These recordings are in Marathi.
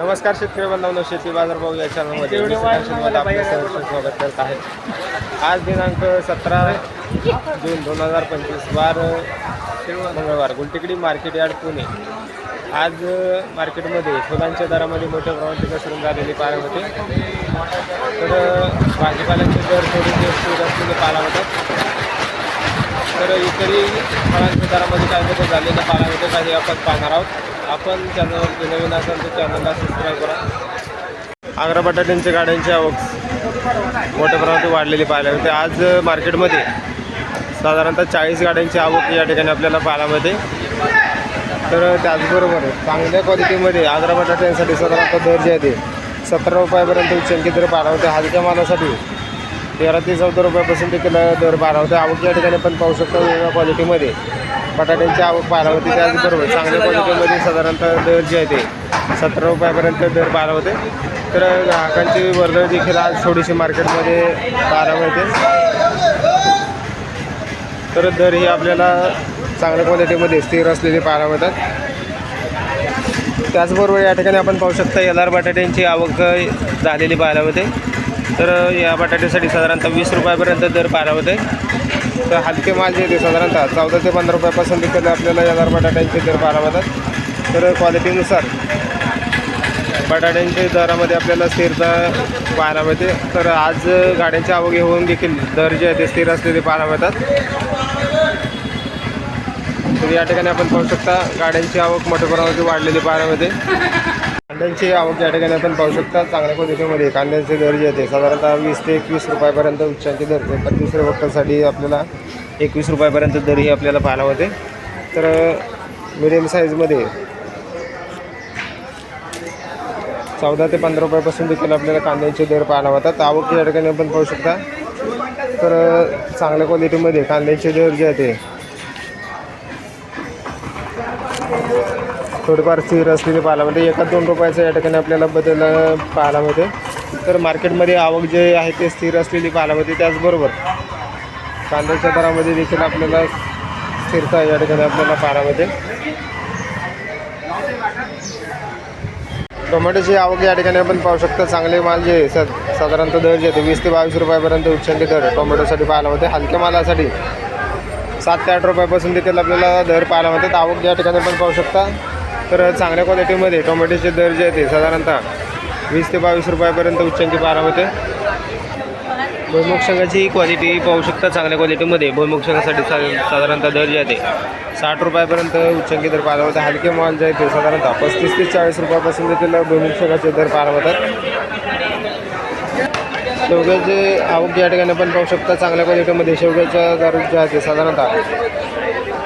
नमस्कार शेतकरी बांधवांनो शेती बाजार भाव या चॅनलमध्ये मी सुभाष शिंदे आपलं सहर्ष स्वागत करत आहे. आज दिनांक सतरा जून दोन हजार पंचवीस वार मंगळवार गुलटेकडी मार्केट यार्ड पुणे. आज मार्केटमध्ये फुलांच्या दरामध्ये मोठ्या प्रमाणात घसरून झालेली पाहायला होते. तर भाजीपाल्यांचे दर थोडेसे स्थिर असलेले पाहायला होतात तर इतरही फळांच्या दरामध्ये काय बदल झालेलं पाहायला होते काही आपण पाहणार आहोत. आपण चॅनलवरती नवीन असाल तर चॅनलला सबस्क्राईब करा. आग्रा बटाट्यांच्या गाड्यांची आवक मोठ्या प्रमाणात वाढलेली पाहायला होते आज मार्केटमध्ये साधारणतः चाळीस गाड्यांची आवक या ठिकाणी आपल्याला पाहायला मिळते. तर त्याचबरोबर चांगल्या क्वालिटीमध्ये आग्रा बटाट्यांसाठी साधारणतः दर जे आहे ते सतरा रुपयापर्यंत उच्चांकित दर पाहायला मिळते. हलक्या मालासाठी तेरा ते चौदा रुपयापासून देखील दर पाहायला होते आवक या ठिकाणी पण पाहू शकतो वेगवेगळ्या क्वालिटीमध्ये बटाट्यांची आवक पाहायला होती त्याचबरोबर चांगल्या क्वालिटीमध्ये साधारणतः दर जे आहे ते सतरा रुपयापर्यंत दर पाहायला होते. तर ग्राहकांची वर्दळ देखील आज थोडीशी मार्केटमध्ये पाहायला मिळते. तर दर ही आपल्याला चांगल्या क्वालिटीमध्ये स्थिर असलेले पाहायला मिळतात. त्याचबरोबर या ठिकाणी आपण पाहू शकता एल आर बटाट्यांची आवक झालेली पाहायला मिळते. तर या बटाट्यासाठी साधारणतः वीस रुपयापर्यंत दर पाहायला होते. तर हलके माल जे येते साधारणतः चौदा ते पंधरा रुपयापासून विकत आपल्याला हजार बटाट्यांचे दर पाहायला तर क्वालिटीनुसार बटाट्यांच्या दरामध्ये आपल्याला स्थिरता पाहायला मिळते. तर आज गाड्यांची आवक होऊन देखील दर जे आहे ते स्थिर असलेले पाहायला मिळतात. तर या ठिकाणी आपण पाहू शकता गाड्यांची आवक मोठ्या प्रमाणात वाढलेली पाहायला मिळते. कांद्यांची आवक या ठिकाणी आपण पाहू शकता चांगल्या क्वालिटीमध्ये कांद्यांचे दर जे आहे साधारणतः वीस ते एकवीस रुपयापर्यंत उच्चांचे दर पण दुसऱ्या वक्तासाठी आपल्याला एकवीस रुपयापर्यंत दरही आपल्याला पाहायला होते. तर मिडियम साईजमध्ये चौदा ते पंधरा रुपयापासून देखील आपल्याला कांद्यांचे दर पाहायला होतात. आवक या ठिकाणी आपण पाहू शकता तर चांगल्या क्वालिटीमध्ये कांद्यांचे दर जे आहे ते थोडेफार स्थिर असलेले पाहायला मिळते. एका दोन रुपयाचा या ठिकाणी आपल्याला बदल पाहायला मिळते. तर मार्केटमध्ये आवक जे आहे ते स्थिर असलेली पाहायला मिळते. त्याचबरोबर कांद्याच्या दरामध्ये देखील आपल्याला स्थिरता या ठिकाणी आपल्याला पाहायला मिळते. टोमॅटोची आवक या ठिकाणी आपण पाहू शकता. चांगले माल जे सा साधारणतः दर जे आहे वीस ते बावीस रुपयापर्यंत उच्चांकी दर टोमॅटोसाठी पाहायला मिळते. हलक्या मालासाठी सात ते आठ रुपयापासून देखील आपल्याला दर पाहायला मिळतात. आवक या ठिकाणी पण पाहू शकता. तर चांगल्या क्वालिटीमध्ये टोमॅटोचे दर जे आहेत ते साधारणतः वीस ते बावीस रुपयापर्यंत उच्चांकी पारा होते. भुईमुग शेंगाची क्वालिटी पाहू शकता चांगल्या क्वालिटीमध्ये. भुईमुग शेंगासाठी सा साधारणतः दर जे आहे ते साठ रुपयापर्यंत उच्चांकी दर पाहायला होते हलके माल जे आहे ते साधारणतः पस्तीस ते चाळीस रुपयापासून देखील भुईमुग शेंगाचे दर पाहायला होतात. शेवग्याचे आवक या ठिकाणी पण पाहू शकता चांगल्या क्वालिटीमध्ये शेवग्याच्या दर जे आहे ते साधारणतः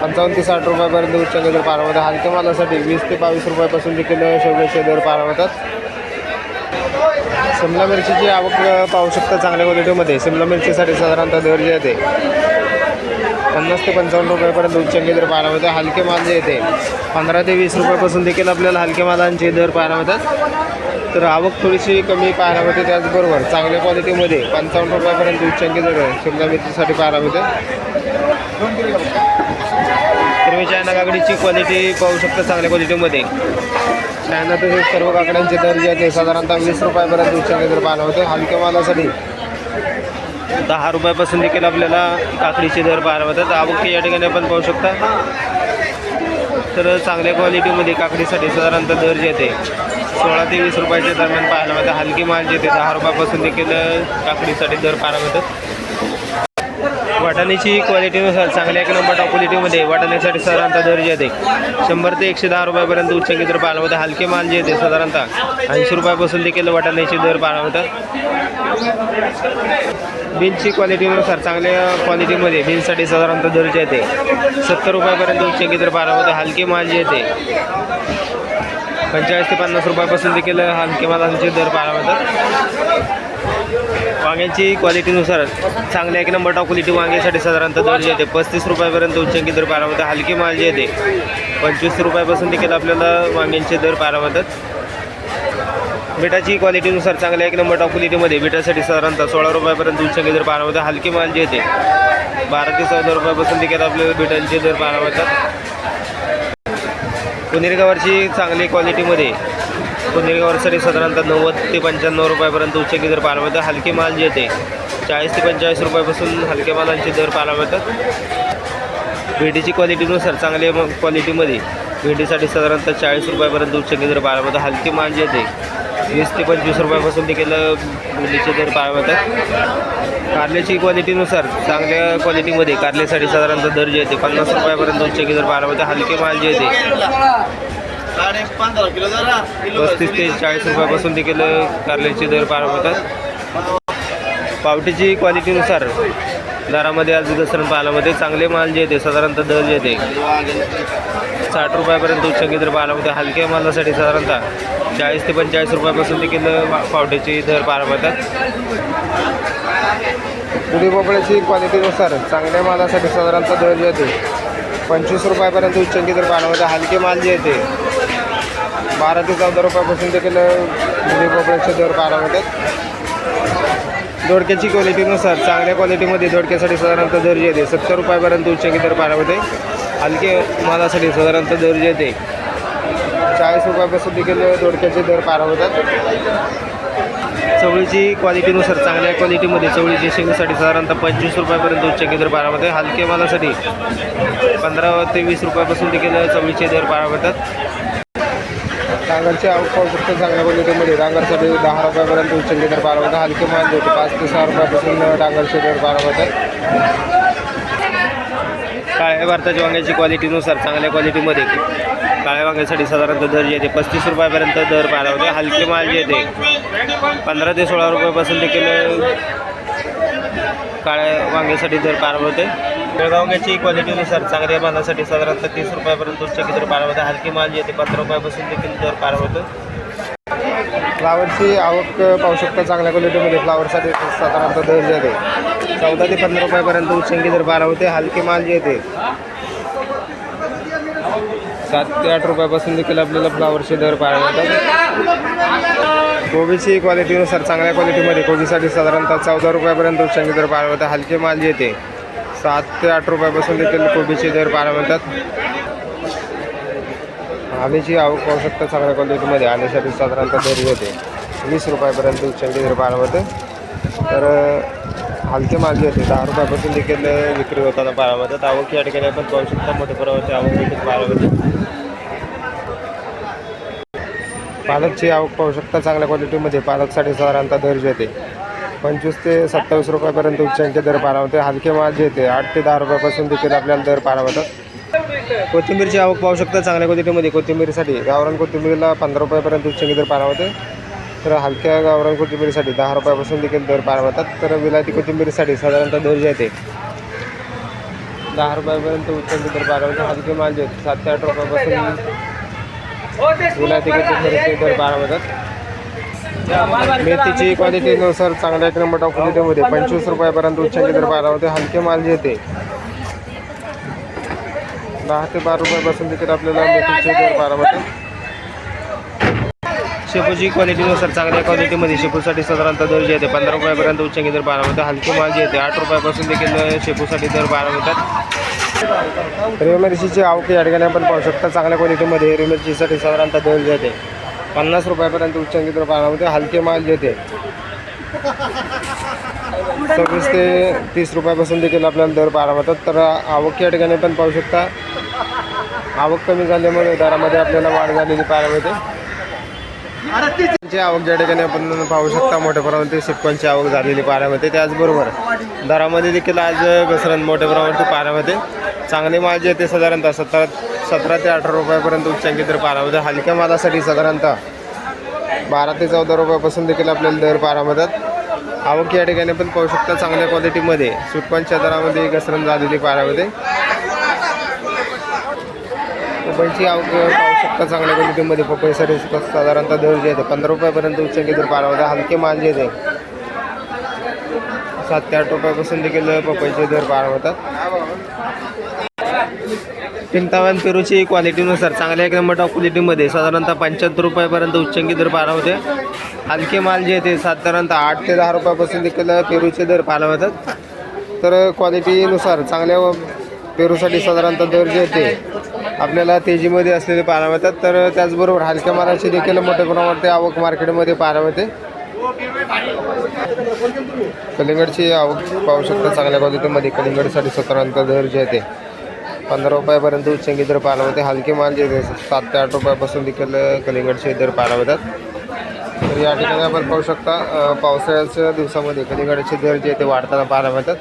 पंचावन्न ते साठ रुपयापर्यंत उच्चांक दर पार होतात हलक्या मालासाठी वीस ते बावीस रुपयापासून देखील शेवटचे दर पार होतात शिमला मिरचीची आवक पाहू शकता चांगल्या क्वालिटीमध्ये. शिमला मिरचीसाठी साधारणतः दर जे येते पन्नास ते पंचावन्न रुपयापर्यंत उच्चांकी दर पाहायला मिळतात हलके माल जे येते पंधरा ते वीस रुपयापासून देखील आपल्याला हलके मालांचे दर पाहायला मिळतात तर आवक थोडीशी कमी पाहायला मिळते त्याचबरोबर चांगल्या क्वालिटीमध्ये पंचावन्न रुपयापर्यंत उच्चांकी दर शिमला मिरचीसाठी पाहायला मिळते तर मी चायना काकडीची क्वालिटी पाहू शकता चांगल्या क्वालिटीमध्ये चायना सर्व काकड्यांचे दर जे आहेत साधारणतः वीस रुपयापर्यंत उच्चांकी दर पाहायला होते हलक्या मालासाठी. दहा रुपयापासून देखील आपल्याला काकडीचे दर पाहायला होतात आवक या ठिकाणी आपण पाहू शकता. तर चांगल्या क्वालिटीमध्ये काकडीसाठी साधारणतः दर जे आहे सोळा ते वीस रुपयाच्या दरम्यान पाहायला मिळतात हलकी माल जे ते दहा रुपयापासून देखील काकडीसाठी दर पाहायला मिळतात. वाटाण्याची क्वालिटीनुसार चांगल्या एक नंबर टॉप क्वालिटीमध्ये वाटाण्यासाठी साधारणतः दर जे शंभर ते एकशे दहा रुपयापर्यंत उच्चांकी दर पाहायला हलके माल जे येते साधारणतः ऐंशी रुपयापासून देखील वाटाण्याचे दर पाहायला मिळतात. बीन्सची क्वालिटीनुसार चांगल्या क्वालिटीमध्ये बीन्ससाठी साधारणतः दर जे सत्तर रुपयापर्यंत उच्चांकी दर पाहायला होतं हलके माल जे येते ते पंचेचाळीस ते पन्नास रुपयापासून देखील हलके मालांचे दर पाहायला मिळतात. वांग्यांची क्वालिटीनुसार चांगल्या एक नंबर टॉप क्वालिटी वांग्यासाठी साधारणतः दर येते. पस्तीस रुपयापर्यंत उच्चांकी दर पारामध्ये हलकी माल जे येते पंचवीस रुपयापासून देखील आपल्याला वांग्यांचे दर पारावतात. बिटाची क्वालिटीनुसार चांगल्या एक नंबर टॉप क्वालिटीमध्ये बिटासाठी साधारणतः सोळा रुपयापर्यंत उच्चांकी दर पारामध्ये हलकी माल जे येते बारा ते चौदा रुपयापासून देखील आपल्याला बिटांचे दर पाहायला मिळतात पुनेर गवारची चांगली क्वालिटीमध्ये पुणेरी गवारसाठी साधारणतः नव्वद ते पंच्याण्णव रुपयापर्यंत उच्च दर पाहायला मिळतात. हलके माल जे येते चाळीस ते पंचेचाळीस रुपयापासून हलके मालांचे दर पाहायला मिळतात. भेंडीची क्वालिटीनुसार चांगल्या मग क्वालिटीमध्ये भेंडीसाठी साधारणतः चाळीस रुपयापर्यंत उच्च दर पाहायला मिळतात. हलके माल जे येते वीस ते पंचवीस रुपयापासून देखील भेंडीचे दर पाहायला मिळतात. कारल्याची क्वालिटीनुसार चांगल्या क्वालिटीमध्ये कारल्यासाठी साधारणतः दर जे येते पन्नास रुपयापर्यंत उच्च दर पाहायला मिळतात. हलके माल जे येते पस्तीस ते चाळीस रुपयापासून देखील कारल्याचे दर पाहायला मिळतात पावटीची क्वालिटीनुसार दरामध्ये आज घसरण पाहायला मिळते. चांगले माल जे येते साधारणतः दर जे येते साठ रुपयापर्यंत उच्च दर पाहायला हलक्या मालासाठी साधारणतः चाळीस ते पंचेचाळीस रुपयापासून देखील पावट्याचे दर पाहायला मिळतात. दुधी भोपळ्याची क्वालिटीनुसार चांगल्या मालासाठी साधारणतः दर जे येते पंचवीस रुपयापर्यंत उच्चंकी दर पाहायला हलके माल जे येते बारा ते चौदा रुपयापासून देखील म्हणजे भोपळ्याचे दर बारा होतात दोडक्याची क्वालिटीनुसार चांगल्या क्वालिटीमध्ये दोडक्यासाठी साधारणतः दर जे येते सत्तर रुपयापर्यंत उच्चंकी दर बारा होते हलके मालासाठी साधारणतः दर जे येते चाळीस रुपयापासून देखील दोडक्याचे दर पाहायला होतात चवळीची क्वालिटीनुसार चांगल्या क्वालिटीमध्ये चवळीची शेंगीसाठी साधारणतः पंचवीस रुपयापर्यंत उच्च दर पाहायला हलके मालासाठी पंधरा ते वीस रुपयापासून देखील चवळीचे दर पाहायला होतात डांगरचे आवक पाहू शकतो चांगल्या क्वालिटीमध्ये डांगरसाठी दहा रुपयापर्यंत उचलली तर बारा मिळतात हलके माल देतो होते पाच ते सहा रुपयापासून डांगरचे दर बारा होतात. काळ्या भारताच्या वांग्याची क्वालिटीनुसार चांगल्या क्वालिटीमध्ये. काळ्या वांग्यासाठी साधारणतः दर जे येते पस्तीस रुपयापर्यंत दर पाहायला होते. हलके माल जे येते पंधरा ते सोळा रुपयापासून देखील काळ्या वांग्यासाठी दर पाहायला होते बेळगाव वांग्याची क्वालिटीनुसार चांगल्या मालासाठी साधारणतः तीस रुपयापर्यंत उच्च दर होते हलके माल जे येते पंधरा रुपयापासून देखील दर होतं फ्लावरची आवक पाहू शकता चांगल्या क्वालिटीमध्ये फ्लावरसाठी साधारणतः दर जे येते. चौदा ते पंधरा रुपयापर्यंत उच्चंगी दर बारा होते हलके माल जे येते. सात ते आठ रुपयापासून देखील आपल्याला फ्लावरचे दर मिळतात कोबीची क्वालिटीनुसार चांगल्या क्वालिटीमध्ये कोबीसाठी साधारणतः चौदा रुपयापर्यंत उच्चंगी दर पाहायला मिळतात. हलके माल येते. सात ते आठ रुपयापासून देखील कोबीचे दर पाहायला म्हणतात आल्याची आवक पाहू शकता चांगल्या क्वालिटीमध्ये आलीसाठी साधारणतः दर येते. वीस रुपयापर्यंत उच्चंकी दर पाहायला होते तर हलके माल जे होते दहा रुपयापासून देखील विक्री होताना पाहायला होतात आवक या ठिकाणी आपण पाहू शकता. मोठ्या प्रमाणाची आवक देखील होते मिळते पालकची आवक पाहू शकता चांगल्या क्वालिटीमध्ये पालकसाठी साधारणतः दर जे येते पंचवीस ते सत्तावीस रुपयापर्यंत उच्चांचे दर पाहायला हलके माल जे येते आठ ते दहा रुपयापासून देखील आपल्याला दर पाहायला कोथिंबीरची आवक पाहू शकता चांगल्या क्वालिटीमध्ये कोथिंबीरीसाठी गावरान कोथिंबीरला पंधरा रुपयापर्यंत उच्चंकी दर पाहायला तर हलक्या गावरान कोथिंबीरीसाठी दहा रुपयापासून देखील दर पाहायला होतात तर विलायती कोथिंबीरसाठी साधारणतः दर जे येते दहा रुपयापर्यंत उच्चंकी दर पाहायला होते हलके माल जे सात ते आठ रुपयापासून विलायती कोथिंबीरीचे दर पाहायला मिळतात मेथीची क्वालिटीनुसार चांगल्या एक नंबर टॉप क्वालिटीमध्ये पंचवीस रुपयापर्यंत उच्चांकी दर पाहायला होते हलके माल येते दहा ते बारा रुपयापासून देखील आपल्याला मेथीचे दर पाहायला मिळतात शेपूची क्वालिटीनुसार चांगल्या क्वालिटीमध्ये शेपूसाठी साधारणतः दर जे येते पंधरा रुपयापर्यंत उच्चांकी दर पाहायला मिळतात हलके माल जे येते आठ रुपयापासून देखील शेपूसाठी दर पाहायला मिळतात हिरवी मिरचीची आवक या ठिकाणी आपण पाहू शकता. चांगल्या क्वालिटीमध्ये हिरवी मिरचीसाठी साधारणतः दर जाते पन्नास रुपयापर्यंत उच्च दर पाहायला हलके माल देते. सव्वीस ते तीस रुपयापासून देखील आपल्याला दर पाहायला मिळतात. तर आवक या ठिकाणी पण पाहू शकता. आवक कमी झाल्यामुळे दरामध्ये आपल्याला वाढ झालेली पाहायला मिळते. ची आवक ज्या ठिकाणी आपण पाहू शकता मोठ्या प्रमाणात शिपकांची आवक झालेली पाहायला मिळते. त्याचबरोबर दरामध्ये देखील आज घसरण मोठ्या प्रमाणात पाहायला मिळते. चांगले माल जे ते साधारणतः सतरा सतरा ते अठरा रुपयापर्यंत उच्चांकी दर पाहायला मिळते हलक्या मालासाठी साधारणतः बारा ते चौदा रुपयापासून देखील आपल्याला दर पाहायला मिळतात आवक या ठिकाणी पण पाहू शकता चांगल्या क्वालिटीमध्ये सुटपांच्या दरामध्ये घसरण झालेली पाहायला मिळते पपईची आवक पाहू शकता चांगल्या क्वालिटीमध्ये. पपईसाठी साधारणतः दर जे येते पंधरा रुपयापर्यंत उच्चांकी दर पाहायला मिळते हलके माल जे येते सात ते आठ रुपयापासून देखील पपईचे दर पाहायला मिळतात चिंतावान पेरूची क्वालिटीनुसार चांगल्या एक नंबर टॉप क्वालिटीमध्ये साधारणतः पंच्याहत्तर रुपयापर्यंत उच्चंकी दर पाहायला होते हलके माल जे येते साधारणतः आठ ते दहा रुपयापासून देखील पेरूचे दर पाहायला मिळतात तर क्वालिटीनुसार चांगल्या पेरूसाठी साधारणतः दर जे येते आपल्याला तेजीमध्ये असलेले पाहायला मिळतात तर त्याचबरोबर हलक्या मालाची देखील मोठ्या प्रमाणात आवक मार्केटमध्ये पाहायला मिळते कलिंगडची आवक पाहू शकता. चांगल्या क्वालिटीमध्ये कलिंगडसाठी साधारणतः दर जे आहे ते पंधरा रुपयापर्यंत उच्चंगी दर पाहायला मिळते हलके माल जे सात ते आठ रुपयापासून देखील कलिंगडचे दर पाहायला मिळतात तर या ठिकाणी आपण पाहू शकता पावसाळ्याच्या दिवसामध्ये कलिंगडाचे दर जे ते वाढताना पाहायला मिळतात.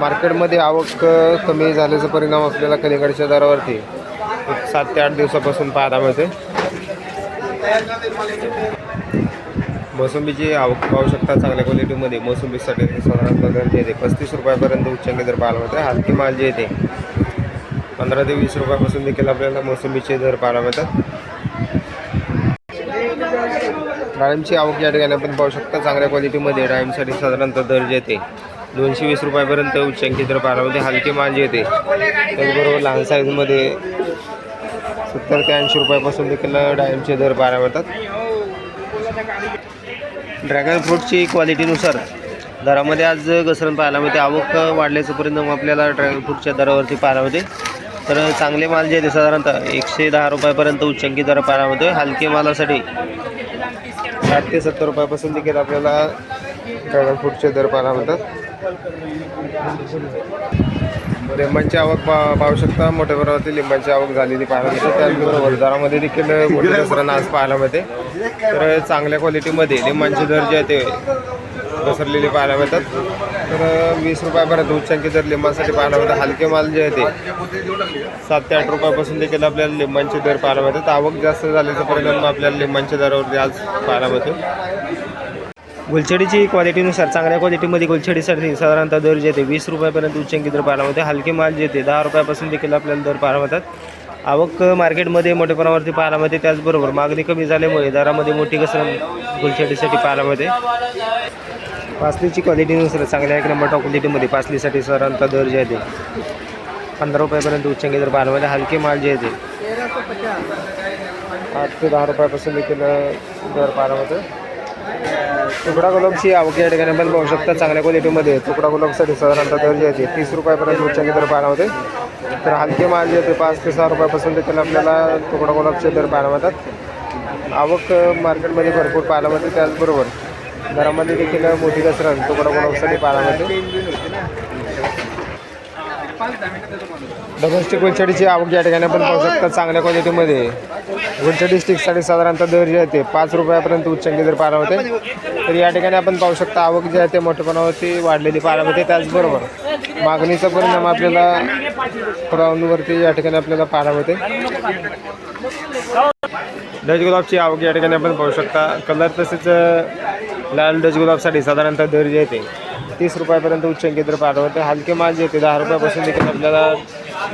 मार्केटमध्ये आवक कमी झाल्याचा परिणाम आपल्याला कलिंगडच्या दरावरती सात ते आठ दिवसापासून पाहायला मिळते. मोसंबीची आवक पाहू शकता चांगल्या क्वालिटीमध्ये मोसंबीसाठी साधारणतः दर जे आहे ते पस्तीस रुपयापर्यंत उच्चांकी दर पाहायला मिळते. हलकी माल जे आहे ते पंधरा ते वीस रुपयापासून देखील आपल्याला मोसंबीचे दर पाहायला मिळतात. डाळिंबची आवक या ठिकाणी आपण पाहू शकता चांगल्या क्वालिटीमध्ये डाळिंबसाठी साधारणतः दर जे येते दोनशे वीस रुपयापर्यंत उच्चांकी दर पाहायला मिळते हलकी मांजे येते. त्याचबरोबर लहान साईजमध्ये सत्तर ते ऐंशी रुपयापासून देखील डाळिंबचे दर पाहायला मिळतात. ड्रॅगन फ्रूटची क्वालिटीनुसार दरामध्ये आज घसरण पाहायला मिळते. आवक वाढल्याचं परिणाम आपल्याला ड्रॅगन फ्रूटच्या दरावरती पाहायला मिळते. तर चांगले माल जे आहे ते साधारणतः एकशे दहा रुपयापर्यंत उच्चांकी दर पाहायला मिळतो हलके मालासाठी. साठ ते सत्तर रुपयापासून देखील आपल्याला ड्रॅगन फ्रूटचे दर पाहायला मिळतात. लिंबांची आवक पा पाहू शकता. मोठ्या प्रमाणावरती लिंबांची आवक झालेली पाहायला मिळते. त्याचबरोबर दरामध्ये देखील मोठ्या घसरण आज पाहायला मिळते. तर चांगल्या क्वालिटीमध्ये लिंबांचे दर जे आहे ते घसरलेले पाहायला मिळतात. तर वीस रुपयापर्यंत उच्चांकी दर लिंबासाठी पाहायला मिळतात हलके माल जे आहे ते सात ते आठ रुपयापासून देखील आपल्याला लिंबांचे दर पाहायला मिळतात. आवक जास्त झाल्याचा परिणाम आपल्याला लिंबांच्या दरावरती आज पाहायला मिळतो गुलछडीची क्वालिटीनुसार चांगल्या क्वालिटीमध्ये गुलछडीसाठी साधारणतः दर जे ते वीस रुपयापर्यंत उच्चांकी दर पाहायला मिळते हलके माल जे ते दहा रुपयापासून देखील आपल्याला दर पाहायला मिळतात. आवक मार्केटमध्ये मोठ्या प्रमाणावरती पाहायला मिळते. त्याचबरोबर मागणी कमी झाल्यामुळे दरामध्ये मोठी घसरण गुलछडीसाठी पाहायला मिळते. पासलीची क्वालिटीनुसार चांगल्या एक नंबर टॉप क्वालिटीमध्ये पासलीसाठी सरांचा दर जे आहे ते पंधरा रुपयापर्यंत उच्चांकी दर पाहायला हलके माल जे आहे ते. आठ ते दहा रुपयापासून देखील दर पाहायला तुकडा गुलाबची आवक या ठिकाणी पण पाहू शकता चांगल्या क्वालिटीमध्ये तुकडा गुलाबसाठी साधारणतः दर जे आहे तीस रुपयापर्यंत उच्चांकी दर पाहायला होते तर हलके माल जे ते पाच ते सहा रुपयापासून देखील आपल्याला तुकडा गुलाबचे दर पाहायला मिळतात आवक मार्केटमध्ये भरपूर पाहायला मिळते त्याचबरोबर दरामध्ये देखील मोठी कसरण तुकडा गुलाबसाठी पाहायला डबल स्टिक गुलचडीची आवक या ठिकाणी आपण पाहू शकता चांगल्या क्वालिटीमध्ये. गुलचडी स्टिकसाठी साधारणतः दर जे आहे ते पाच रुपयापर्यंत उच्चांकी जर पारा होते तर या ठिकाणी आपण पाहू शकता आवक जी आहे ते मोठेपणावरती वाढलेली पाहायला होते. त्याचबरोबर मागणीचा परिणाम आपल्याला ग्राउंडवरती या ठिकाणी आपल्याला पाहायला होते. डच गुलाबची आवक या ठिकाणी आपण पाहू शकता. कलर तसेच लाल डच गुलाबसाठी साधारणतः दर जे येते तीस रुपयापर्यंत उच्चांकी दर पाहायला होते हलके माल जे येते दहा रुपयापासून देखील आपल्याला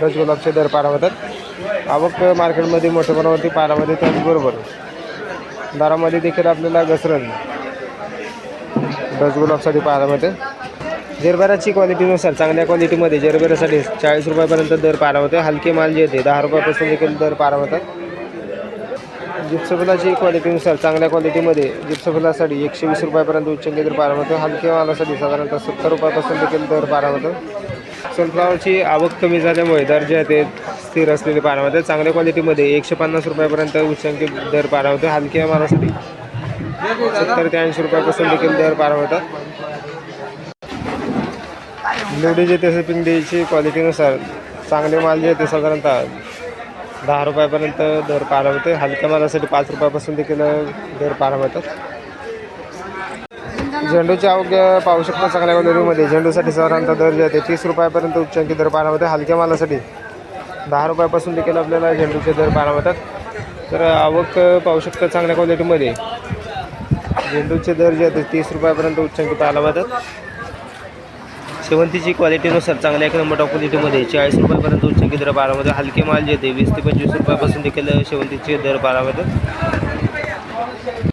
डच गुलाबचे दर पाहायला होतात आवक मार्केटमध्ये मोठ्या प्रमाणावरती पारामध्ये त्याचबरोबर दरामध्ये देखील आपल्याला घसरण डच गुलाबसाठी पाहायला मिळते. क्वालिटीनुसार चांगल्या क्वालिटीमध्ये जेरबेरासाठी चाळीस रुपयापर्यंत दर पारा होते हलके माल जे येते दहा रुपयापासून देखील दर पारा होतात जिप्सफुलाची क्वालिटीनुसार चांगल्या क्वालिटीमध्ये जिप्सफुलासाठी एकशे वीस रुपयापर्यंत उच्चांकी दर पाहायला होतं. हलक्या मालासाठी साधारणतः सत्तर रुपयापासून देखील दर पाहायला होतं. सनफ्लावरची आवक कमी झाल्यामुळे दर जे आहे ते स्थिर असलेले पारामध्ये चांगल्या क्वालिटीमध्ये एकशे पन्नास रुपयापर्यंत उच्चांकी दर पाहायला होतं. हलक्या मालासाठी सत्तर ते ऐंशी रुपयापासून देखील दर पारं होतात लोडे जे तसे पिंडीची क्वालिटीनुसार चांगले माल जे आहे ते साधारणतः दहा रुपयापर्यंत दर पाहायला मिळते. हलक्या मालासाठी पाच रुपयापासून देखील दर पाहायला मिळतात. झेंडूचे आवक पाहू शकता चांगल्या क्वालिटीमध्ये झेंडूसाठी साधारणतः दर जे आहे तीस रुपयापर्यंत उच्चांकी दर पाहायला मिळते. हलक्या मालासाठी दहा रुपयापासून देखील आपल्याला झेंडूचे दर पाहायला मिळतात. तर आवक पाहू शकता चांगल्या क्वालिटीमध्ये झेंडूचे दर जे आहेत तीस रुपयापर्यंत उच्चांकी पाहायला मिळतात. शेवंतीची क्वालिटीनुसार चांगल्या एक नंबर टॉप क्वालिटीमध्ये चाळीस रुपयापर्यंत उच्चांकी दर बारामध्ये हलके माल जे आहे वीस ते पंचवीस रुपयापासून देखील शेवंतीचे दर बारामध्ये